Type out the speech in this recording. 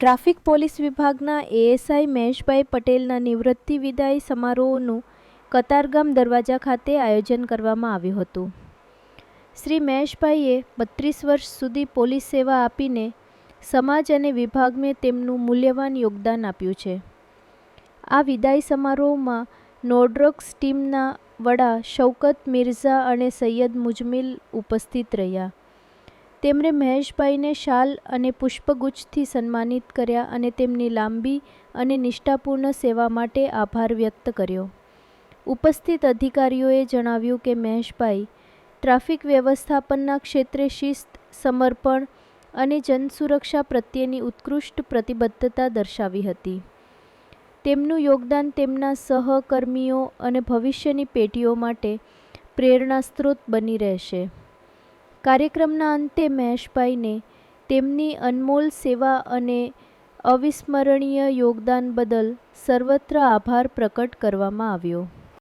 Traffic police વિભાગના ASI Maheshbhai પટેલના નિવૃત્તિ વિદાય સમારોહનું કતારગામ દરવાજા ખાતે આયોજન કરવામાં આવ્યું હતું. શ્રી મહેશભાઈએ બત્રીસ વર્ષ સુધી પોલીસ સેવા આપીને સમાજ અને વિભાગને તેમનું મૂલ્યવાન યોગદાન આપ્યું છે. આ વિદાય સમારોહમાં નોડ્રોક્સ ટીમના વડા શૌકત મિર્ઝા અને સૈયદ મુજમિલ ઉપસ્થિત રહ્યા. તેમણે મહેશભાઈને શાલ અને પુષ્પગુચ્છથી સન્માનિત કર્યા અને તેમની લાંબી અને નિષ્ઠાપૂર્ણ સેવા માટે આભાર વ્યક્ત કર્યો. ઉપસ્થિત અધિકારીઓએ જણાવ્યું કે મહેશભાઈ ટ્રાફિક વ્યવસ્થાપનના ક્ષેત્રે શિસ્ત, સમર્પણ અને જનસુરક્ષા પ્રત્યેની ઉત્કૃષ્ટ પ્રતિબદ્ધતા દર્શાવી હતી. તેમનું યોગદાન તેમના સહકર્મીઓ અને ભવિષ્યની પેઢીઓ માટે પ્રેરણાસ્ત્રોત બની રહેશે. કાર્યક્રમના અંતે મહેશભાઈને તેમની અનમોલ સેવા અને અવિસ્મરણીય યોગદાન બદલ સર્વત્ર આભાર પ્રકટ કરવામાં આવ્યો.